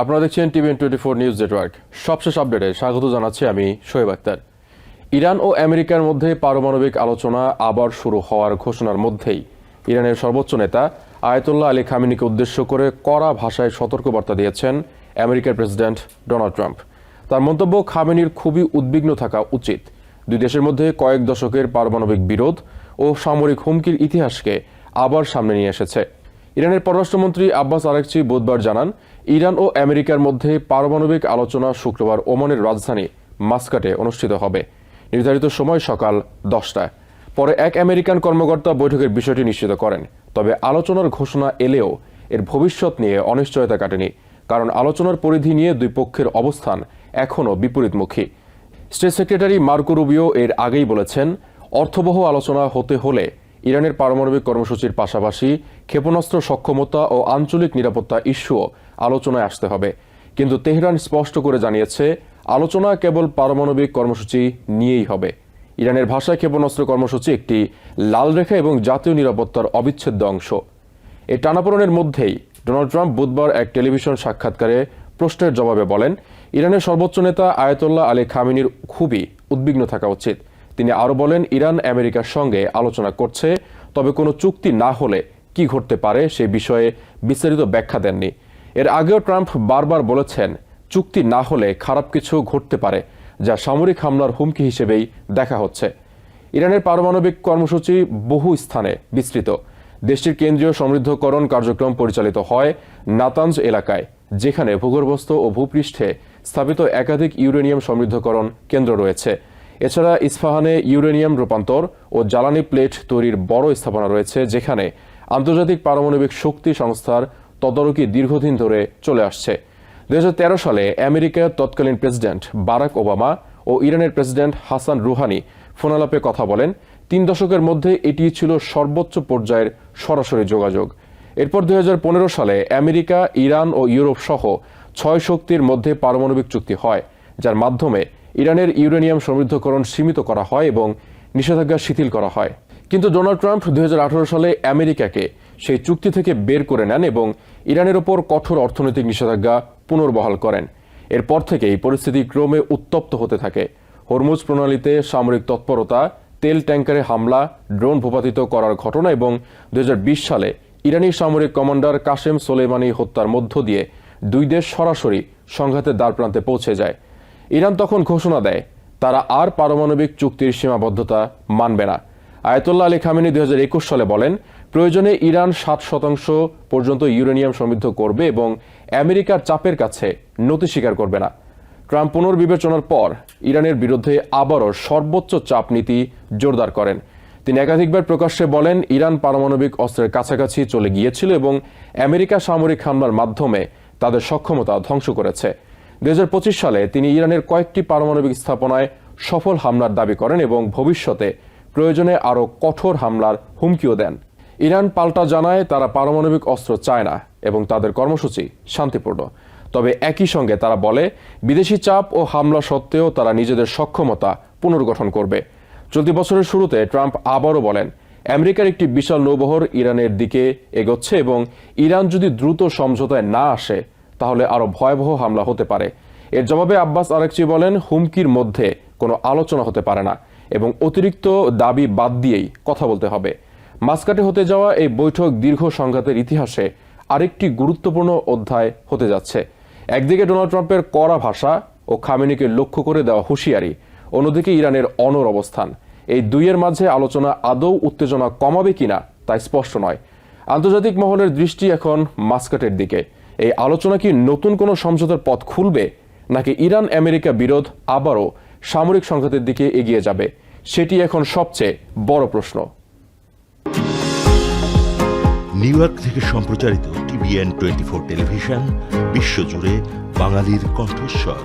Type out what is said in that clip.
আপনারা দেখছেন TVN twenty four news network. সবশেষ আপডেটে স্বাগত জানাচ্ছি আমি শোয়েব আক্তার। ইরান ও আমেরিকার মধ্যে পারমাণবিক আলোচনা আবার শুরু হওয়ার ঘোষণার মধ্যেই। ইরানের সর্বোচ্চ নেতা আয়তুল্লাহ আলী খামিনিকে উদ্দেশ্য করে কড়া ভাষায় সতর্কবার্তা দিয়েছেন আমেরিকার প্রেসিডেন্ট ডোনাল্ড ট্রাম্প। তার মন্তব্য, খামেনির খুবই উদ্বিগ্ন থাকা উচিত। দুই দেশের মধ্যে কয়েক দশকের পারমাণবিক বিরোধ ও সামরিক হুমকির ইতিহাসকে আবার সামনে নিয়ে এসেছে। ইরানের পররাষ্ট্রমন্ত্রী আব্বাস আরেকচি বুধবার জানান ইরান ও আমেরিকার মধ্যে পারমাণবিক আলোচনা শুক্রবার ওমানের রাজধানী মাস্কাটে অনুষ্ঠিত হবে। নির্ধারিত সময় সকাল দশটায় পরে এক আমেরিকান কর্মকর্তা বৈঠকের বিষয়টি নিশ্চিত করেন। তবে আলোচনার ঘোষণা এলেও এর ভবিষ্যৎ নিয়ে অনিশ্চয়তা কাটেনি, কারণ আলোচনার পরিধি নিয়ে দুই পক্ষের অবস্থান এখনও বিপরীতমুখী। স্টেট সেক্রেটারি মার্কো রুবিও এর আগেই বলেছেন, অর্থবহ আলোচনা হতে হলে ইরানের পারমাণবিক কর্মসূচির পাশাপাশি ক্ষেপণাস্ত্র সক্ষমতা ও আঞ্চলিক নিরাপত্তা ইস্যুও আলোচনায় আসতে হবে। কিন্তু তেহরান স্পষ্ট করে জানিয়েছে, আলোচনা কেবল পারমাণবিক কর্মসূচি নিয়েই হবে। ইরানের ভাষায় ক্ষেপণাস্ত্র কর্মসূচি একটি লাল রেখা এবং জাতীয় নিরাপত্তার অবিচ্ছেদ্য অংশ। এই টানাপোড়নের মধ্যেই ডোনাল্ড ট্রাম্প বুধবার এক টেলিভিশন সাক্ষাৎকারে প্রশ্নের জবাবে বলেন, ইরানের সর্বোচ্চ নেতা আয়াতুল্লাহ আলী খামিনির খুবই উদ্বিগ্ন থাকা উচিত। তিনি আরও বলেন, ইরান আমেরিকার সঙ্গে আলোচনা করছে, তবে কোনো চুক্তি না হলে কি ঘটতে পারে সে বিষয়ে বিস্তারিত ব্যাখ্যা দেননি। এর আগেও ট্রাম্প বারবার বলেছেন, চুক্তি না হলে খারাপ কিছু ঘটতে পারে, যা সামরিক হামলার হুমকি হিসেবেই দেখা হচ্ছে। ইরানের পারমাণবিক কর্মসূচি বহু স্থানে বিস্তৃত। দেশটির কেন্দ্রীয় সমৃদ্ধকরণ কার্যক্রম পরিচালিত হয় নাতাঞ্জ এলাকায়, যেখানে ভূগর্ভস্থ ও ভূপৃষ্ঠে স্থাপিত একাধিক ইউরেনিয়াম সমৃদ্ধকরণ কেন্দ্র রয়েছে। এছাড়া ইস্পাহানে ইউরেনিয়াম রূপান্তর ও জ্বালানি প্লেট তৈরির বড় স্থাপনা রয়েছে, যেখানে আন্তর্জাতিক পারমাণবিক শক্তি সংস্থার তদারকি দীর্ঘদিন ধরে চলে আসছে। দু হাজার তেরো সালে আমেরিকার তৎকালীন প্রেসিডেন্ট বারাক ওবামা ও ইরানের প্রেসিডেন্ট হাসান রুহানি ফোনালাপে কথা বলেন। তিন দশকের মধ্যে এটি ছিল সর্বোচ্চ পর্যায়ের সরাসরি যোগাযোগ। এরপর দুই হাজার পনেরো সালে আমেরিকা, ইরান ও ইউরোপ সহ ছয় শক্তির মধ্যে পারমাণবিক চুক্তি হয়, যার মাধ্যমে ইরানের ইউরেনিয়াম সমৃদ্ধকরণ সীমিত করা হয় এবং নিষেধাজ্ঞা শিথিল করা হয়। কিন্তু ডোনাল্ড ট্রাম্প দুই হাজার আঠেরো সালে আমেরিকাকে সেই চুক্তি থেকে বের করে নেন এবং ইরানের ওপর কঠোর অর্থনৈতিক নিষেধাজ্ঞা পুনর্বহাল করেন। এরপর থেকেই পরিস্থিতি ক্রমে উত্তপ্ত হতে থাকে। হরমুজ প্রণালীতে সামরিক তৎপরতা, তেল ট্যাঙ্কারে হামলা, ড্রোন ভূপাতিত করার ঘটনা এবং দুই হাজার বিশ সালে ইরানি সামরিক কমান্ডার কাশেম সোলেমানি হত্যার মধ্য দিয়ে দুই দেশ সরাসরি সংঘাতের দ্বারপ্রান্তে পৌঁছে যায়। ইরান তখন ঘোষণা দেয়, তারা আর পারমাণবিক চুক্তির সীমাবদ্ধতা মানবে না। আয়তুল্লাহ আলী খামেনি একুশ সালে বলেন, প্রয়োজনে ইরান সাত শতাংশ পর্যন্ত ইউরেনিয়াম সমৃদ্ধ করবে এবং আমেরিকার চাপের কাছে নতি স্বীকার করবে না। ট্রাম্প পুনর্বিবেচনার পর ইরানের বিরুদ্ধে আবারও সর্বোচ্চ চাপ নীতি জোরদার করেন। তিনি একাধিকবার প্রকাশ্যে বলেন, ইরান পারমাণবিক অস্ত্রের কাছাকাছি চলে গিয়েছিল এবং আমেরিকা সামরিক হামলার মাধ্যমে তাদের সক্ষমতা ধ্বংস করেছে। দুই হাজার পঁচিশ সালে তিনি ইরানের কয়েকটি পারমাণবিক স্থাপনায় সফল হামলার দাবি করেন এবং ভবিষ্যতে প্রয়োজনে আরও কঠোর হামলার হুমকিও দেন। ইরান পাল্টা জানায় তারা পারমাণবিক অস্ত্র চায় না এবং তাদের কর্মসূচি শান্তিপূর্ণ। তবে একই সঙ্গে তারা বলে, বিদেশি চাপ ও হামলা সত্ত্বেও তারা নিজেদের সক্ষমতা পুনর্গঠন করবে। চলতি বছরের শুরুতে ট্রাম্প আবারও বলেন, আমেরিকার একটি বিশাল নৌবহর ইরানের দিকে এগোচ্ছে এবং ইরান যদি দ্রুত সমঝোতায় না আসে তাহলে আরও ভয়াবহ হামলা হতে পারে। এর জবাবে আব্বাস আরেকচি বলেন, হুমকির মধ্যে কোনো আলোচনা হতে পারে না এবং অতিরিক্ত দাবি বাদ দিয়েই কথা বলতে হবে। মাস্কাটে হতে যাওয়া এই বৈঠক দীর্ঘ সংঘাতের ইতিহাসে আরেকটি গুরুত্বপূর্ণ অধ্যায় হতে যাচ্ছে। একদিকে ডোনাল্ড ট্রাম্পের কড়া ভাষা ও খামেনিকে লক্ষ্য করে দেওয়া হুঁশিয়ারি, অন্যদিকে ইরানের অনর অবস্থান। এই দুইয়ের মাঝে আলোচনা আদৌ উত্তেজনা কমাবে কিনা তা স্পষ্ট নয়। আন্তর্জাতিক মহলের দৃষ্টি এখন মাস্কাটের দিকে। এই আলোচনা কি নতুন কোনো সমঝোতার পথ খুলবে, নাকি ইরান আমেরিকা বিরোধ আবারও সামরিক সংঘাতের দিকে এগিয়ে যাবে? সেটি এখন সবচেয়ে বড় প্রশ্ন। নিউ ইয়র্ক থেকে সম্প্রচারিত টিভিএন টোয়েন্টি ফোর টেলিভিশন, বিশ্বজুড়ে বাঙালির কণ্ঠস্বর।